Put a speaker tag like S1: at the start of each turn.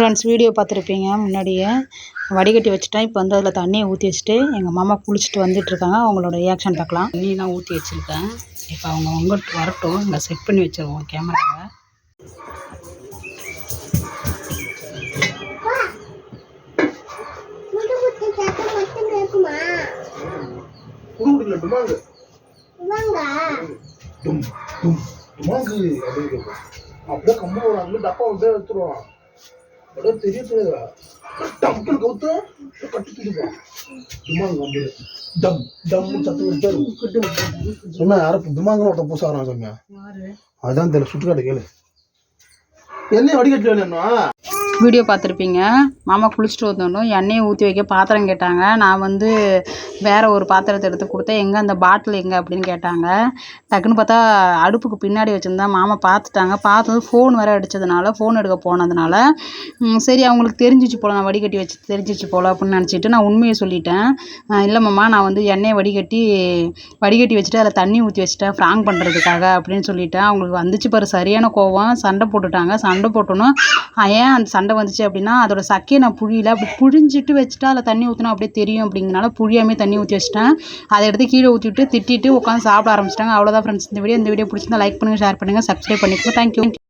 S1: Friends video பார்த்துருப்பீங்க முன்னாடியே. வடிகட்டி வச்சுட்டேன். இப்போ வந்து அதில் தண்ணியை ஊற்றி வச்சுட்டு எங்கள் மாமா குளிச்சுட்டு வந்துட்டுருக்காங்க. அவங்களோட ரியாக்ஷன் பார்க்கலாம். தண்ணியெலாம் ஊற்றி வச்சுருக்கேன். இப்போ அவங்க உங்கள்கிட்ட வரட்டும். இங்கே செட் பண்ணி வச்சுருவோம் கேமராவை
S2: அப்படியே கம்மா ஒரு அங்கே டப்பா வந்து எடுத்துருவான் அப்படியே தெரிய தெரியாதா டம்க்கு கவுத்து. கட்டி தூக்கிப்பான் டுமாங்கு வந்து டம் டம்னு சத்தம் வச்சாரு சொன்னா யாரும் டுமாங்குன்னு ஒருத்தன் பூச சொன்னா அதான் தெரியல சுட்டுக்காட்டு கேளு. என்ன வடிகட்டல என்ன
S1: வீடியோ பார்த்துருப்பீங்க. மாமா குளிச்சுட்டு வந்தோடனும் எண்ணெயை ஊற்றி வைக்க பாத்திரம் கேட்டாங்க. நான் வந்து வேறு ஒரு பாத்திரத்தை எடுத்து கொடுத்தேன். எங்கே அந்த பாட்டில் எங்கே அப்படின்னு கேட்டாங்க. டக்குன்னு பார்த்தா அடுப்புக்கு பின்னாடி வச்சுருந்தேன் மாமா பார்த்துட்டாங்க. பார்த்தது ஃபோன் வேறு அடித்ததுனால ஃபோன் எடுக்க போனதுனால சரி அவங்களுக்கு தெரிஞ்சிச்சு போல் நான் வடிகட்டி வச்சு தெரிஞ்சிச்சு போல் அப்படின்னு நினச்சிட்டு நான் உண்மையை சொல்லிட்டேன். இல்லை மாமா நான் வந்து எண்ணெயை வடிகட்டி வடிகட்டி வச்சுட்டு அதில் தண்ணி ஊற்றி வச்சுட்டேன். ஃப்ராங் பண்ணுறதுக்காக அப்படின்னு சொல்லிட்டேன். அவங்களுக்கு வந்துச்சு பாரு சரியான கோவம். சண்டை போட்டுட்டாங்க. சண்டை போட்டோன்னா ஏன் அந்த சண்டை வந்துச்சு அப்படின்னா அதோட சக்கையை நான் புழியில. அப்படி புழிஞ்சிட்டு வச்சுட்டா அதில் தண்ணி ஊற்றினா அப்படியே தெரியும் அப்படிங்கிறனால புழியாமே தண்ணி ஊற்றி வச்சிட்டேன். அதை எடுத்து கீழே ஊற்றிட்டு திட்டிட்டு உட்காந்து சாப்பிட ஆரம்பிச்சிட்டாங்க. அவ்வளோதான் ஃப்ரெண்ட்ஸ் இந்த வீடியோ இந்த வீடியோ பிடிச்சிருந்தா லைக் பண்ணுங்கள் ஷேர் பண்ணுங்கள் சப்ஸ்கிரைப் பண்ணிக்கோங்க. தேங்க்யூ